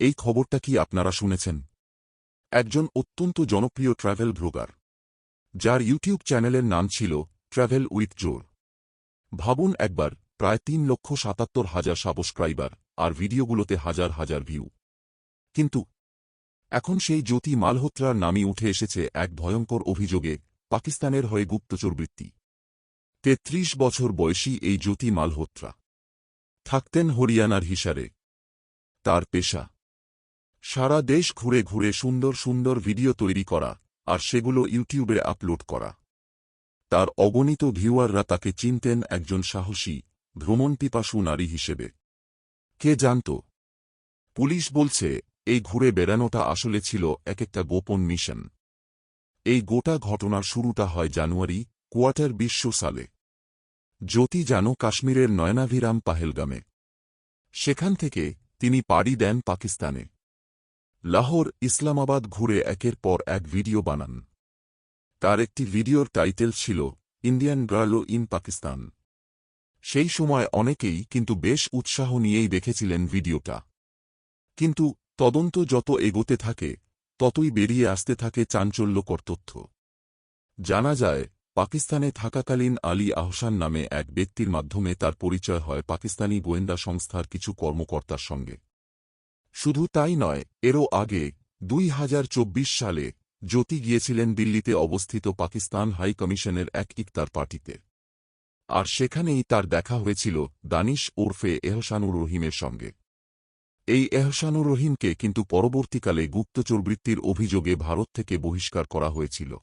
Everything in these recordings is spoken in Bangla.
এই খবরটা কি আপনারা শুনেছেন? একজন অত্যন্ত জনপ্রিয় ট্রাভেল ব্লগার যার ইউটিউব চ্যানেলের নাম ছিল ট্রাভেল উইথ জোর ভাবুন একবার, প্রায় তিন লক্ষ সাতাত্তর হাজার সাবস্ক্রাইবার আর ভিডিওগুলোতে হাজার হাজার ভিউ কিন্তু, এখন সেই জ্যোতি মালহোত্রার নামই উঠে এসেছে এক ভয়ঙ্কর অভিযোগে পাকিস্তানের হয়ে গুপ্তচর বৃত্তি। তেত্রিশ বছর বয়সী এই জ্যোতি মালহোত্রা, থাকতেন হরিয়ানার হিসারে। তার পেশা সারা দেশ ঘুরে ঘুরে সুন্দর সুন্দর ভিডিও তৈরি করা আর সেগুলো ইউটিউবে আপলোড করা। তার অগণিত ভিউয়াররা তাকে চিনতেন একজন সাহসী ভ্রমণপিপাসু নারী হিসেবে। কে জানত? পুলিশ বলছে, এই ঘুরে বেড়ানোটা আসলে ছিল এক একটা গোপন মিশন। এই গোটা ঘটনার শুরুটা হয় জানুয়ারি, কোয়ার্টার বিশ্ব সালে। জ্যোতি যেন কাশ্মীরের নয়নাভিরাম পাহেলগামে। সেখান থেকে তিনি পাড়ি দেন পাকিস্তানে। লাহোর ইসলামাবাদ ঘুরে একের পর এক ভিডিও বানান। তার একটি ভিডিওর টাইটেল ছিল, ইন্ডিয়ান গার্ল ইন পাকিস্তান। সেই সময় অনেকেই কিন্তু বেশ উৎসাহ নিয়েই দেখেছিলেন ভিডিওটা। কিন্তু তদন্ত যত এগোতে থাকে, ততই বেরিয়ে আসতে থাকে চাঞ্চল্যকর তথ্য। জানা যায়, পাকিস্তানে থাকাকালীন আলী আহসান নামে এক ব্যক্তির মাধ্যমে তার পরিচয় হয় পাকিস্তানি গোয়েন্দা সংস্থার কিছু কর্মকর্তার সঙ্গে। শুধু তাই নয়, এরও আগে, দুই হাজার চব্বিশ সালে, জ্যোতি গিয়েছিলেন দিল্লিতে অবস্থিত পাকিস্তান হাই কমিশনের এক ইফতার পার্টিতে। আর সেখানেই তার দেখা হয়েছিল দানিশ ওরফে এহসানুর রহিমের সঙ্গে। এই এহসানুর রহিমকে কিন্তু পরবর্তীকালে গুপ্তচর বৃত্তির অভিযোগে ভারত থেকে বহিষ্কার করা হয়েছিল।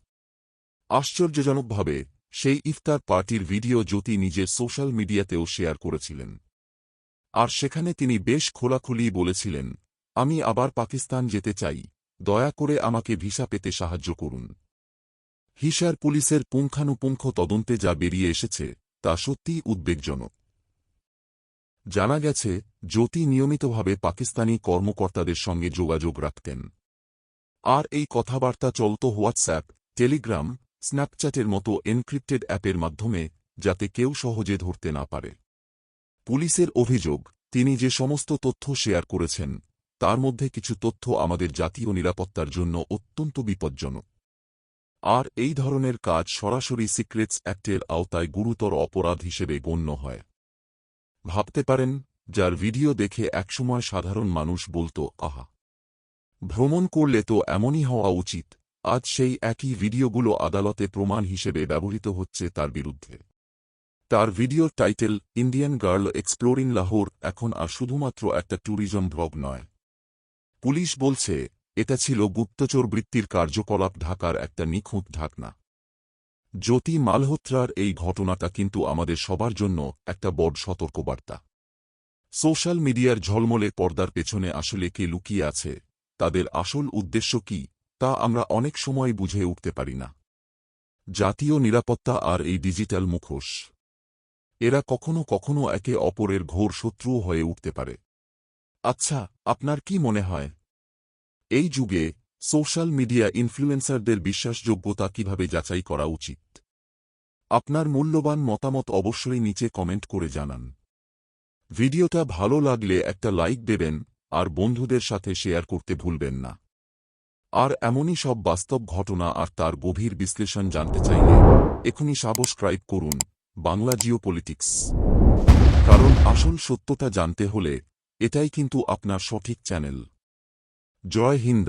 আশ্চর্যজনকভাবে, সেই ইফতার পার্টির ভিডিও জ্যোতি নিজের সোশ্যাল মিডিয়াতেও শেয়ার করেছিলেন। আর সেখানে তিনি বেশ খোলাখুলি বলেছিলেন আমি আবার পাকিস্তান যেতে চাই, দয়া করে আমাকে ভিসা পেতে সাহায্য করুন। হিসার পুলিশের পুঙ্খানুপুঙ্খ তদন্তে যা বেরিয়ে এসেছে, তা সত্যিই উদ্বেগজনক। জানা গেছে, জ্যোতি নিয়মিতভাবে পাকিস্তানি কর্মকর্তাদের সঙ্গে যোগাযোগ রাখতেন। আর এই কথাবার্তা চলত হোয়াটসঅ্যাপ, টেলিগ্রাম, স্ন্যাপচ্যাটের মতো এনক্রিপ্টেড অ্যাপের মাধ্যমে, যাতে কেউ সহজে ধরতে না পারে। পুলিশের অভিযোগ, তিনি যে সমস্ত তথ্য শেয়ার করেছেন তার মধ্যে কিছু তথ্য আমাদের জাতীয় নিরাপত্তার জন্য অত্যন্ত বিপজ্জনক। আর এই ধরনের কাজ সরাসরি সিক্রেটস অ্যাক্টের আওতায় গুরুতর অপরাধ হিসেবে গণ্য হয়। ভাবতে পারেন, যার ভিডিও দেখে একসময় সাধারণ মানুষ বলত, আহা! ভ্রমণ করলে তো এমনই হওয়া উচিত, আজ সেই একই ভিডিওগুলো আদালতে প্রমাণ হিসেবে ব্যবহৃত হচ্ছে তার বিরুদ্ধে। তার ভিডিওর title, Indian girl exploring Lahore এখন আর শুধুমাত্র একটা ট্যুরিজম ব্লগ নয়। পুলিশ বলছে, এটা ছিল গুপ্তচর বৃত্তির কার্যকলাপ ঢাকার একটা নিখুঁত ঢাকনা। জ্যোতি মালহোত্রার এই ঘটনাটা কিন্তু আমাদের সবার জন্য একটা বড় সতর্কবার্তা। সোশ্যাল মিডিয়ার ঝলমলে পর্দার পেছনে আসলে কে লুকিয়ে আছে, তাদের আসল উদ্দেশ্য কি, তা আমরা অনেক সময় বুঝে উঠতে পারি না। জাতীয় নিরাপত্তা আর এই ডিজিটাল মুখোশ। এরা কখনো কখনো একে অপরের ঘোর শত্রুও হয়ে উঠতে পারে। আচ্ছা আপনার কি মনে হয়? এই যুগে সোশ্যাল মিডিয়া ইনফ্লুয়েন্সারদের বিশ্বাসযোগ্যতা কীভাবে যাচাই করা উচিত? আপনার মূল্যবান মতামত অবশ্যই নিচে কমেন্ট করে জানান। ভিডিওটা ভালো লাগলে একটা লাইক দেবেন, আর বন্ধুদের সাথে শেয়ার করতে ভুলবেন না। আর এমনই সব বাস্তব ঘটনা আর তার গভীর বিশ্লেষণ জানতে চাইলে এখনই সাবস্ক্রাইব করুন বাংলা জিওপলিটিক্স কারণ আসল সত্যতা জানতে হলে এটাই কিন্তু আপনার সঠিক চ্যানেল। জয় হিন্দ।